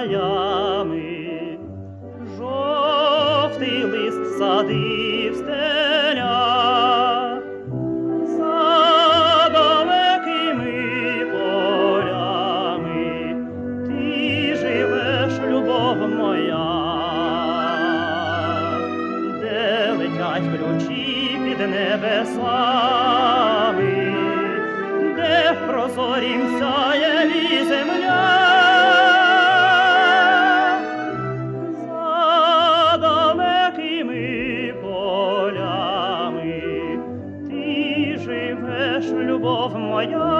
Галями, жовтий лист садив небесами, де в прозорім сяєві земля. За далекими полями ти живеш, любов моя.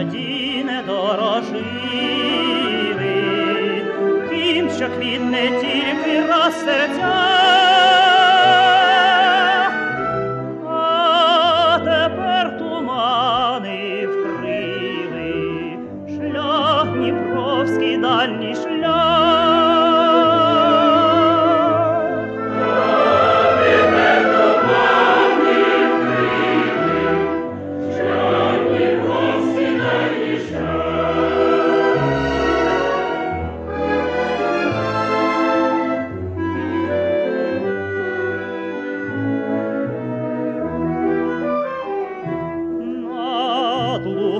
Тоді не дорожили, тим, що квітне тільки раз серця, а тепер тумани вкрили шлях Дніпровський дальній шлях.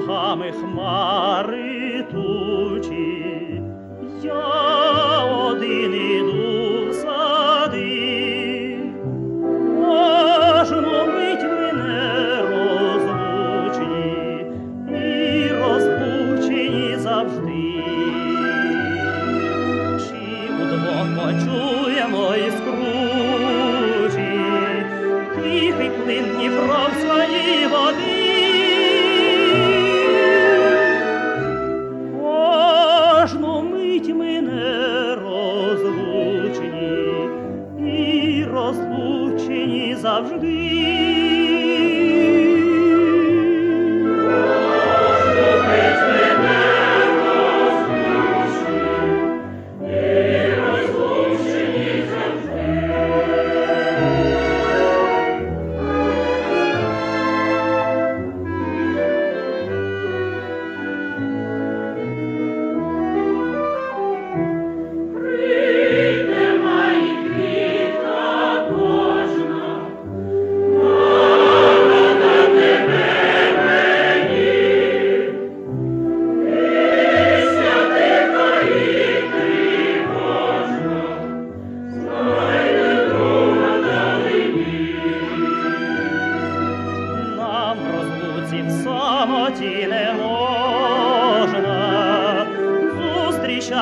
Над хмари тучі, я один іду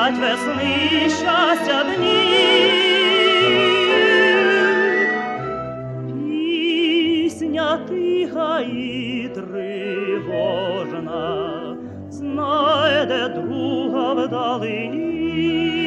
зустрічать весни щастя дні. Пісня тиха і тривожна знайде друга вдалині.